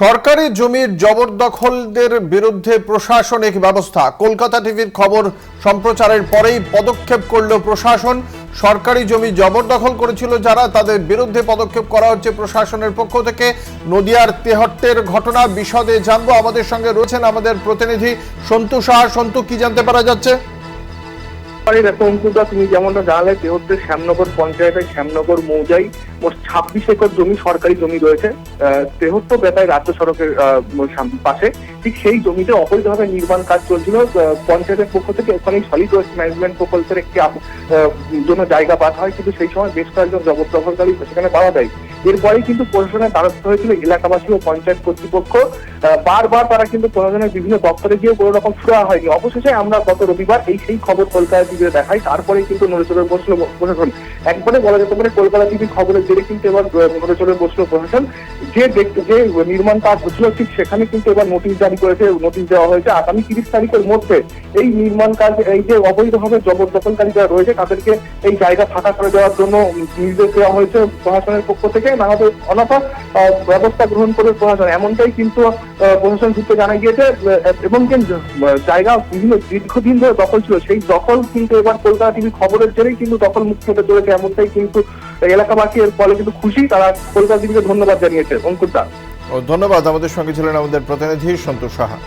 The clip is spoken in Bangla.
সরকারি জমির জবরদখলদের বিরুদ্ধে প্রশাসনিক ব্যবস্থা। কলকাতা টিভির খবর সম্প্রচারের পরেই পদক্ষেপ করল প্রশাসন। সরকারি জমি জবরদখল করেছিল যারা, তাদের বিরুদ্ধে পদক্ষেপ করা হচ্ছে প্রশাসনের পক্ষ থেকে। নদিয়ার তেহট্টের ঘটনা বিশদে জানব। আমাদের সঙ্গে রয়েছেন আমাদের প্রতিনিধি সন্তু সাহা সন্তু, কি জানতে পারা যাচ্ছে? দেখো অঙ্কুরদা তুমি যেমনটা জানালে দেহদের শ্যামনগর পঞ্চায়েতের শ্যামনগর মৌজাই মোট ছাব্বিশ একর জমি সরকারি জমি রয়েছে তেহট্ট বেতায় রাজ্য সড়কের পাশে। ঠিক সেই জমিতে অবৈধভাবে নির্মাণ কাজ চলছিল পঞ্চায়েতের পক্ষ থেকে ওখানে সলিড ওয়েস্ট ম্যানেজমেন্ট প্রকল্পের একটি জন্য জায়গা পাওয়া হয় কিন্তু সেই সময় বেশ কয়েকজন জবরদখলকারী সেখানে পাওয়া যায় এরপরেই কিন্তু প্রশাসনের দ্বারস্থ হয়েছিল এলাকাবাসী ও পঞ্চায়েত কর্তৃপক্ষ। বারবার তারা কিন্তু প্রশাসনের বিভিন্ন দপ্তরে গিয়ে কোনো রকম সুরা হয়নি। অবশেষে আমরা গত রবিবার এই সেই খবর কলকাতা টিভিতে দেখাই। তারপরে কিন্তু নড়েচড়ে বসল প্রশাসন। একবারে বলা যেতে পারে কলকাতা টিভি খবরের জেরে কিন্তু এবার নড়েচড়ে বসল প্রশাসন। যে ব্যক্তি- যে নির্মাণ কাজ হচ্ছিল ঠিক সেখানে কিন্তু এবার নোটিশ জারি করেছে, নোটিশ দেওয়া হয়েছে। আগামী তিরিশ তারিখের মধ্যে এই নির্মাণ কাজ, এই যে অবৈধভাবে জবরদখলকারী যারা রয়েছে, তাদেরকে এই জায়গা ফাঁকা করে দেওয়ার জন্য নির্দেশ দেওয়া হয়েছে প্রশাসনের পক্ষ থেকে। নানাদের অনাথা ব্যবস্থা গ্রহণ করে প্রশাসন। এমনটাই কিন্তু প্রশাসন সূত্রে জানা গিয়েছে এবং যে জায়গা বিভিন্ন দীর্ঘদিন ধরে দখল ছিল, সেই দখল কিন্তু এবার কলকাতা টিভি খবরের জেরেই কিন্তু দখল মুক্ত হতে চলেছে, এমনটাই কিন্তু এলাকাবাসী এর ফলে কিন্তু খুশি, তারা কলকাতা টিভিকে ধন্যবাদ জানিয়েছে। অঙ্কুর দা। ও, ধন্যবাদ। আমাদের সঙ্গে ছিলেন আমাদের প্রতিনিধি সন্তোষ সাহা।